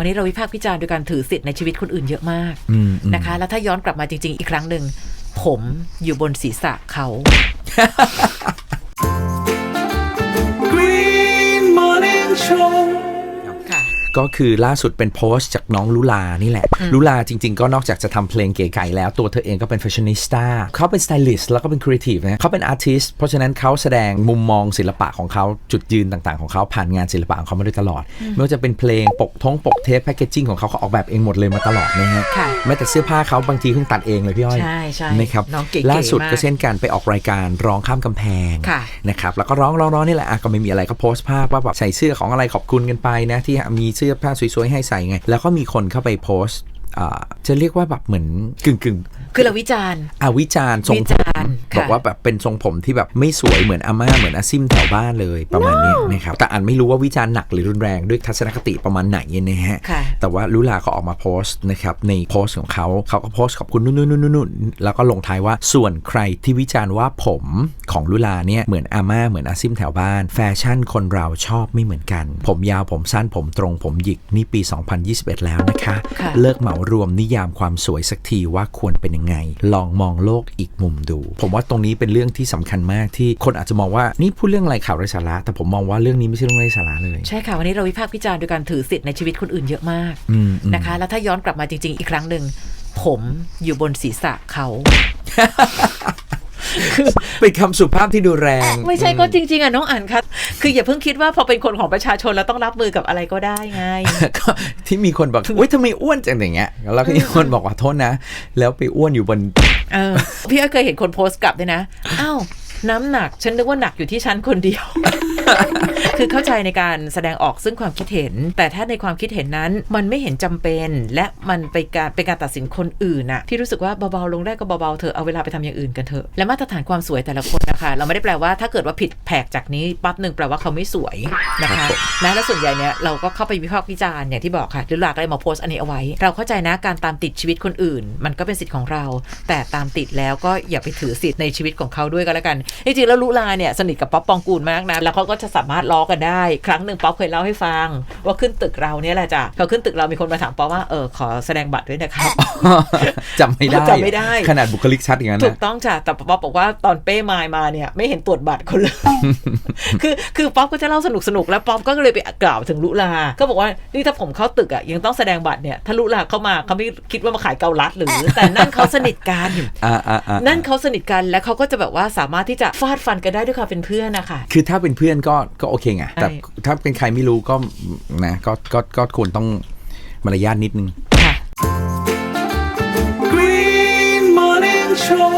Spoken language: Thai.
วันนี้เราวิพากษ์วิจารณ์โดยการถือสิทธิ์ในชีวิตคนอื่นเยอะมากอืมอืมนะคะ แล้วถ้าย้อนกลับมาจริง ๆ อีกครั้งหนึ่งผมอยู่บนศีรษะเขา ก็คือล่าสุดเป็นโพสต์จากน้องลุลานี่แหละ ลุลาจริง ๆ ก็นอกจากจะทำเพลงเก๋ไก่แล้วตัวเธอเองก็เป็นแฟชั่นนิสต้าเขาเป็นสไตลิสต์แล้วก็เป็นครีเอทีฟนะเขาเป็นอาร์ติสต์เพราะฉะนั้นเขาแสดงมุมมองศิลปะของเขาจุดยืนต่างๆ ของเขาผ่านงานศิลปะของเขามาโดยตลอด ไม่ว่าจะเป็นเพลงปกท้องปกเทปแพคเกจิ้งของเขาเขาออกแบบเองหมดเลยมาตลอดนะฮะค่ะแม้แต่เสื้อผ้าเขาบางทีเพิ่งตัดเองเลยพี่อ้อยใช่ใช่นะครับน้องเก๋ๆล่าสุดมากก็เช่นกันไปออกรายการร้องข้ามกำแพงค่ะนะครับแล้วก็ร้องร้องร้องนี่แหละอะก็ไม่มีอะไรก็โพสต์ภาพว่าแบบใส่เสื้อของอะไรขอบคุณกันไปนะที่มีเสื้อผ้าสวยๆให้ใส่ไง แล้วก็มีคนเข้าไปโพสต์ จะเรียกว่าแบบเหมือนกึ่งกึ่งคือเราวิจารณ์ๆอาวิจารณ์ทรงวิผมจารณ์ค่ะบอกว่าแบบเป็นทรงผมที่แบบไม่สวยเหมือนอาม่าเหมือนอาซิมแถวบ้านเลยประมาณเนี้ยนะครับแต่อันไม่รู้ว่าวิจารณ์หนักหรือรุนแรงด้วยทัศนคติประมาณไหนนะฮะค่ะแต่ว่าลุลาเขาออกมาโพสต์นะครับในโพสต์ของเขาเขาก็โพสต์ขอบคุณนู่นนู่นนู่นนู่นแล้วก็ลงท้ายว่าส่วนใครที่วิจารณ์ว่าผมของลุลาเนี่ยเหมือนอาม่าเหมือนอาซิมแถวบ้าน แฟชั่นคนเราชอบไม่เหมือนกัน ผมยาวผมสั้นผมตรงผมหยิกนี่ปี 2021 แล้วนะคะค่ะเลิกเหมารวมนิยามความสวยสักทีว่าควรเป็นยังไง ลองมองโลกอีกมุมดู ผมว่าตรงนี้เป็นเรื่องที่สำคัญมากที่คนอาจจะมองว่านี่พูดเรื่องอะไรข่าวไร้สาระ แต่ผมมองว่าเรื่องนี้ไม่ใช่เรื่องไร้สาระเลย ใช่ค่ะ วันนี้เราวิพากษ์วิจารณ์โดยการถือสิทธิ์ในชีวิตคนอื่นเยอะมากอืมอืมนะคะ แล้วถ้าย้อนกลับมาจริง ๆ อีกครั้งหนึ่งผมอยู่บนศีรษะเขา เป็นคำสุภาพที่ดูแรง ไม่ใช่ก็จริง ๆอะน้องอ่านครับคืออย่าเพิ่งคิดว่าพอเป็นคนของประชาชนแล้วต้องรับมือกับอะไรก็ได้ไงก็ที่มีคนบอกเฮ้ยทำไมอ้วนจังอย่างเงี้ยแล้วก็มีคนบอกว่าโทษนะ แล้วไปอ้วนอยู่บนเออพี่อ้อยเคยเห็นคนโพสต์กลับด้วยนะอ้าวน้ำหนัก ฉันนึกว่าหนักอยู่ที่ฉันคนเดียว คือเข้าใจในการแสดงออกซึ่งความคิดเห็น แต่ถ้าในความคิดเห็นนั้นมันไม่เห็นจำเป็น และมันไปการเป็นการตัดสินคนอื่นน่ะที่รู้สึกว่าเบาๆลงได้ก็เบาๆเถอะเอาเวลาไปทำอย่างอื่นกันเถอะและมาตรฐานความสวยแต่ละคนนะคะ เราไม่ได้แปลว่าถ้าเกิดว่าผิดแผกจากนี้ปั๊บหนึ่งแปลว่าเขาไม่สวยนะครัคะบผมนะและส่วนใหญ่เนี่ยเราก็เข้าไปวิพากษ์วิจารณ์อย่างที่บอกค่ะหรือหลากก็เลยมาโพสต์อันนี้เอาไว้ เราเข้าใจนะการตามติดชีวิตคนอื่น มันก็เป็นสิทธิ์ของเรา แต่ตามติดแล้วก็อย่าไปถือสิทธิ์ในชีวิตของเขาด้วยก็แล้วกันจริงๆแล้วลุลาเนี่ยสนิทกับป๊อปปองกูลมากนะแล้วเขาก็จะสามารถล้อกันได้ ครั้งหนึ่งป๊อปเคยเล่าให้ฟัง ว่าขึ้นตึกเราเนี่ยแหละจ้ะพอขึ้นตึกเรามีคนมาถามป๊อปว่าเออขอแสดงบัตรด้วยนะครับจำไม่ได้จำไม่ได้ ขนาดบุคลิกชัดอย่างนั้นถูนะกต้องจ้ะแต่ป๊อปบอกว่าตอนเป้มายมาเนี่ยไม่เห็นตรวจบัตรคนเลยคือคือป๊อปก็จะเล่าสนุกสนุกๆแล้วป๊อปก็เลยไปกล่าวถึงลุลาก็บอกว่านี่ถ้าผมเข้าตึกอะยังต้องแสดงบัตรเนี่ยถ้าลุลาเข้ามาเขาไม่คิดว่ามาขายเกาลัดหรือ แต่นั่นเขาสนิทกันอ่าอ่าอ่านั่นเขาสนิทกันและเขาก็จะแบบว่าสามารถที่จะฟาดฟันกันได้ด้วยความเป็นเพื่อนนะคะคือถ้าเป็นเพื่อนก็ก็โอเคไงแต่ใช่ถ้าเป็นใครไม่รู้ก็นะก็ก็ก็ควรต้องมารยาทนิดนึงค่ะ Green Morning Show